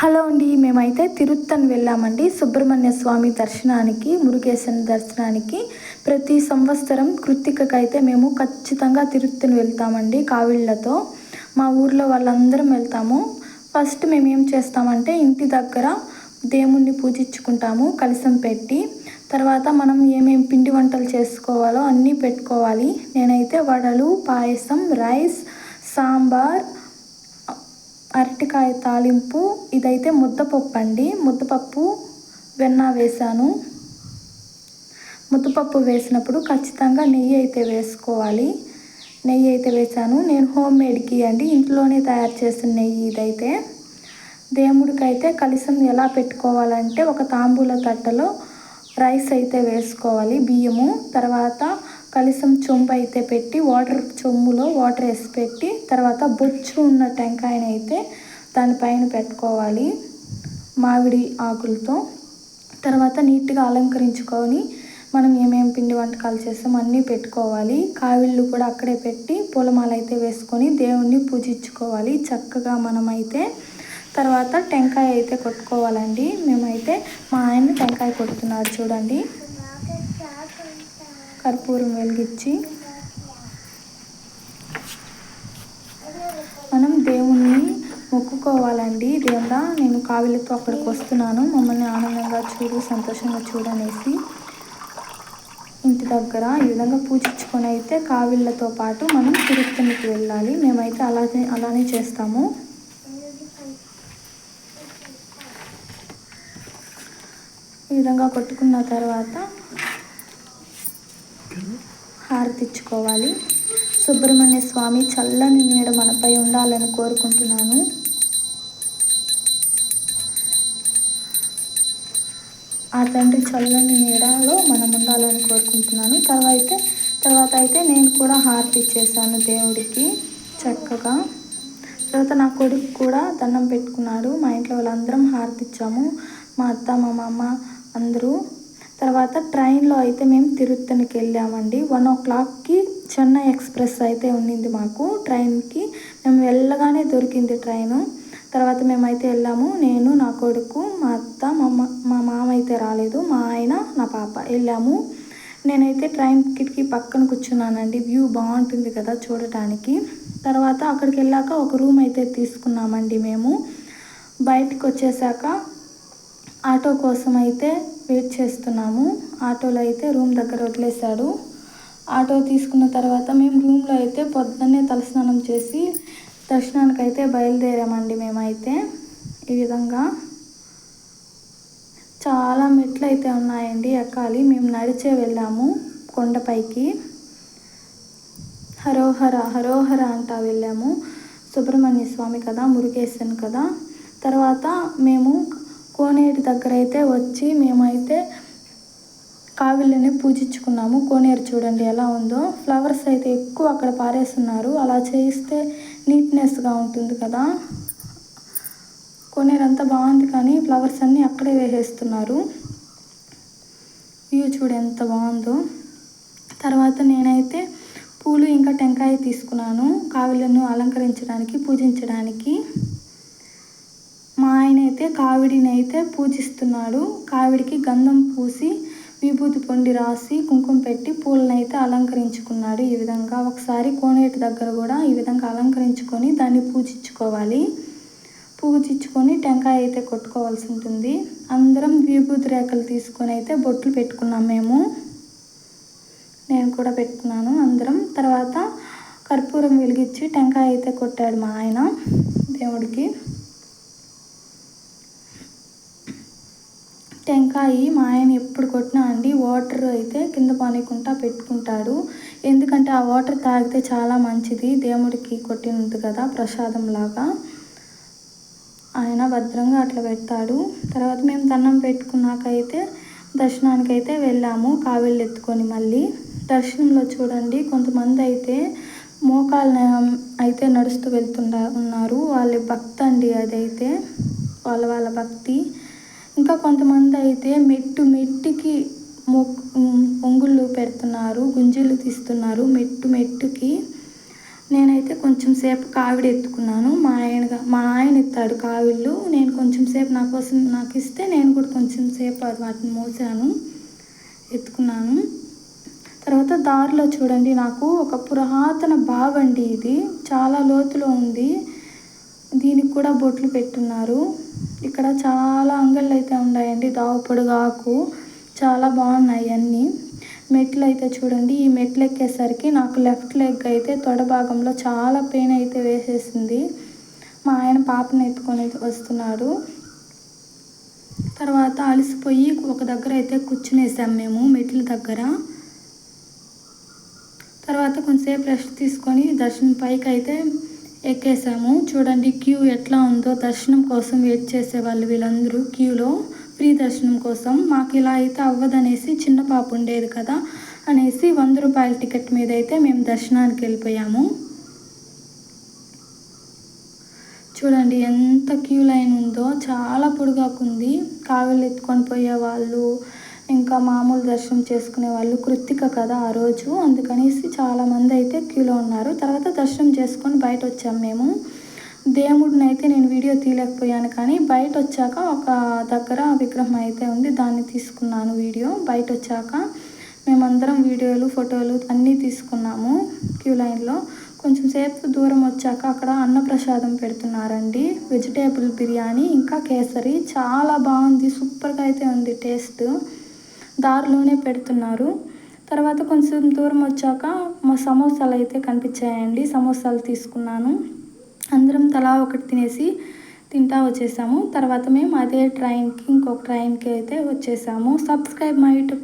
Hello అండి మేమైతే తిరుత్తని వెళ్ళామండి. సుబ్రహ్మణ్య స్వామి దర్శనానికి మురుగేశన్ దర్శనానికి. ప్రతి సంవత్సరం కృత్తికకైతే మేము ఖచ్చితంగా తిరుత్తని వెళ్తామండి కావిళ్ళతో. మా ఊర్లో వాళ్ళందరం వెళ్తాము. ఫస్ట్ మేము ఏం చేస్తామంటే ఇంటి దగ్గర దేవుణ్ణి పూజించుకుంటాము కలసం పెట్టి. తర్వాత మనం ఏమేమి పిండి వంటలు చేసుకోవాలో అన్నీ పెట్టుకోవాలి. నేనైతే వడలు పాయసం రైస్ సాంబార్ అరటికాయ తాలింపు ఇదైతే ముద్దపప్పు అండి ముద్దపప్పు వెన్న వేసాను. ముద్దపప్పు వేసినప్పుడు ఖచ్చితంగా నెయ్యి అయితే వేసుకోవాలి. నెయ్యి అయితే వేసాను. నేను హోమ్ మేడ్కి అండి ఇంట్లోనే తయారు చేసిన నెయ్యి ఇదైతే. దేవుడికైతే కలిసం ఎలా పెట్టుకోవాలంటే ఒక తాంబూల తట్టలో రైస్ అయితే వేసుకోవాలి బియ్యము. తర్వాత కలిసం చెంబు అయితే పెట్టి వాటర్ చొమ్ములో వాటర్ వేసి పెట్టి తర్వాత బొచ్చు ఉన్న టెంకాయని అయితే దానిపైన పెట్టుకోవాలి మామిడి ఆకులతో. తర్వాత నీట్గా అలంకరించుకొని మనం ఏమేమి పిండి వంటకాలు చేస్తాం అన్నీ పెట్టుకోవాలి. కావిళ్ళు కూడా అక్కడే పెట్టి పూలమాల అయితే వేసుకొని దేవుణ్ణి పూజించుకోవాలి చక్కగా మనమైతే. తర్వాత టెంకాయ అయితే కొట్టుకోవాలండి. మేమైతే మా ఆయన టెంకాయ కొడుతున్నారు చూడండి. కర్పూరం వెలిగించి మనం దేవుణ్ణి మొక్కుకోవాలండి. దేవుడా నేను కావిలతో అక్కడికి వస్తున్నాను. మమ్మల్ని ఆనందంగా చూడు సంతోషంగా చూడనేసి ఇంటి దగ్గర ఈ విధంగా పూజించుకొని అయితే కావిళ్ళతో పాటు మనం తిరుపతికి వెళ్ళాలి. మేమైతే అలాగే అలానే చేస్తాము. ఈ విధంగా కొట్టుకున్న తర్వాత తెచ్చుకోవాలి సుబ్రహ్మణ్య స్వామి చల్లని నీడ మనపై ఉండాలని కోరుకుంటున్నాను. ఆ తండ్రి చల్లని నీడలో మనం ఉండాలని కోరుకుంటున్నాను. తర్వాత అయితే తర్వాత అయితే నేను కూడా హారతి ఇచ్చేసాను దేవుడికి చక్కగా. తర్వాత నా కొడుకు కూడా దండం పెట్టుకున్నాడు. మా ఇంట్లో వాళ్ళందరం హారతి ఇచ్చాము. మా అత్త మా మామ అందరూ తర్వాత ట్రైన్లో అయితే మేము తిరుత్తనికి వెళ్ళామండి. వన్ ఓ క్లాక్కి చెన్నై ఎక్స్ప్రెస్ అయితే ఉండింది మాకు. ట్రైన్కి మేము వెళ్ళగానే దొరికింది ట్రైను. తర్వాత మేమైతే వెళ్ళాము. నేను నా కొడుకు మా అత్త మా మా మామ అయితే రాలేదు. మా ఆయన నా పాప వెళ్ళాము. నేనైతే ట్రైన్ కిటికీ పక్కన కూర్చున్నానండి. వ్యూ బాగుంటుంది కదా చూడటానికి. తర్వాత అక్కడికి వెళ్ళాక ఒక రూమ్ అయితే తీసుకున్నామండి మేము. బయటకు వచ్చేసాక ఆటో కోసం అయితే వెయిట్ చేస్తున్నాము. ఆటోలో అయితే రూమ్ దగ్గర వదిలేశాడు. ఆటో తీసుకున్న తర్వాత మేము రూమ్లో అయితే పొద్దున్నే తలస్నానం చేసి దర్శనానికి అయితే బయలుదేరామండి మేమైతే. ఈ విధంగా చాలా మెట్లు అయితే ఉన్నాయండి ఎక్కాలి. మేము నడిచే వెళ్ళాము కొండపైకి. హరోహర హరోహర అంటా వెళ్ళాము. సుబ్రహ్మణ్య స్వామి కదా మురుగేశన్ కదా. తర్వాత మేము కోనేరు దగ్గర అయితే వచ్చి మేమైతే కావిలిని పూజించుకున్నాము. కోనేరు చూడండి ఎలా ఉందో. ఫ్లవర్స్ అయితే ఎక్కువ అక్కడ పారేస్తున్నారు. అలా చేయిస్తే నీట్నెస్గా ఉంటుంది కదా. కోనేరు అంతా బాగుంది కానీ ఫ్లవర్స్ అన్నీ అక్కడే వేసేస్తున్నారు. వ్యూ చూడు ఎంత బాగుందో. తర్వాత నేనైతే పూలు ఇంకా టెంకాయ తీసుకున్నాను. కావిలను అలంకరించడానికి పూజించడానికి. అయితే కావిడిని అయితే పూజిస్తున్నాడు. కావిడికి గంధం పూసి విభూతి పొండి రాసి కుంకుమ పెట్టి పూలను అయితే అలంకరించుకున్నాడు. ఈ విధంగా ఒకసారి కోనేటి దగ్గర కూడా ఈ విధంగా అలంకరించుకొని దాన్ని పూజించుకోవాలి. పూజించుకొని టెంకాయ అయితే కొట్టుకోవాల్సి ఉంటుంది. అందరం విభూతి రేఖలు తీసుకొని అయితే బొట్లు పెట్టుకున్నాం మేము. నేను కూడా పెట్టుకున్నాను అందరం. తర్వాత కర్పూరం వెలిగించి టెంకాయ అయితే కొట్టాడు మా ఆయన దేవుడికి. టెంకాయ మా ఆయన ఎప్పుడు కొట్టినా అండి వాటర్ అయితే కింద పానీకుంటా పెట్టుకుంటాడు. ఎందుకంటే ఆ వాటర్ తాగితే చాలా మంచిది దేవుడికి కొట్టినది కదా ప్రసాదం లాగా ఆయన భద్రంగా అట్లా పెడతాడు. తర్వాత మేము దండం పెట్టుకున్నాకైతే దర్శనానికి అయితే వెళ్ళాము కావిళ్ళు ఎత్తుకొని మళ్ళీ. దర్శనంలో చూడండి కొంతమంది అయితే మోకాలు అయితే నడుస్తూ వెళ్తుండ ఉన్నారు. వాళ్ళ భక్తి అండి అదైతే వాళ్ళ వాళ్ళ భక్తి. ఇంకా కొంతమంది అయితే మెట్టు మెట్టుకి మొంగుళ్ళు పెడుతున్నారు గుంజీలు తీస్తున్నారు. మెట్టు మెట్టుకి నేనైతే కొంచెం సేపు కావిడి ఎత్తుకున్నాను. మా ఆయన మా ఆయన ఎత్తాడు కావిళ్ళు. నేను కొంచెం సేపు నా కోసం నాకు ఇస్తే నేను కూడా కొంచెం సేపు అది వాటిని మోసాను ఎత్తుకున్నాను. తర్వాత దారిలో చూడండి నాకు ఒక పురాతన బావండి ఇది. చాలా లోతులో ఉంది. దీనికి కూడా బొట్లు పెట్టున్నారు. ఇక్కడ చాలా అంగళ్ళు అయితే ఉన్నాయండి. దావు పొడుగాకు చాలా బాగున్నాయి అన్నీ. మెట్లు అయితే చూడండి. ఈ మెట్లు ఎక్కేసరికి నాకు లెఫ్ట్ లెగ్ అయితే తొడ భాగంలో చాలా పెయిన్ అయితే వేసేసింది. మా ఆయన పాపని ఎత్తుకొని వస్తున్నాడు. తర్వాత అలసిపోయి ఒక దగ్గర అయితే కూర్చునేసాం మేము మెట్ల దగ్గర. తర్వాత కొంతసేపు రెస్ట్ తీసుకొని దర్శనం పైకి అయితే ఎక్కేసాము చూడండి క్యూ ఎట్లా ఉందో దర్శనం కోసం వెయిట్ చేసే వాళ్ళు వీళ్ళందరూ క్యూలో ఫ్రీ దర్శనం కోసం. మాకు ఇలా అయితే అవ్వదనేసి చిన్న పాప ఉండేది కదా అనేసి వంద రూపాయల టికెట్ మీద అయితే మేము దర్శనానికి వెళ్ళిపోయాము. చూడండి ఎంత క్యూ లైన్ ఉందో. చాలా పొడుగాకుంది. కావిలు ఎత్తుకొని పోయే వాళ్ళు ఇంకా మామూలు దర్శనం చేసుకునే వాళ్ళు కృత్తిక కదా ఆ రోజు. అందుకనేసి చాలామంది అయితే క్యూలో ఉన్నారు. తర్వాత దర్శనం చేసుకొని బయట వచ్చాము మేము. దేవుడిని అయితే నేను వీడియో తీయలేకపోయాను కానీ బయట వచ్చాక ఒక దగ్గర విగ్రహం అయితే ఉంది దాన్ని తీసుకున్నాను వీడియో. బయట వచ్చాక మేమందరం వీడియోలు ఫోటోలు అన్నీ తీసుకున్నాము క్యూ లైన్లో. కొంచెం సేపు దూరం వచ్చాక అక్కడ అన్నప్రసాదం పెడుతున్నారండి. వెజిటేబుల్ బిర్యానీ ఇంకా కేసరి. చాలా బాగుంది సూపర్గా అయితే ఉంది టేస్ట్. దారిలోనే పెడుతున్నారు. తర్వాత కొంచెం దూరం వచ్చాక మా సమోసాలు అయితే కనిపించాయండి. సమోసాలు తీసుకున్నాను. అందరం తలా ఒకటి తినేసి తింటా వచ్చేసాము. తర్వాత మేము అదే ట్రైన్కి ఇంకొక ట్రైన్కి అయితే వచ్చేసాము. Subscribe my YouTube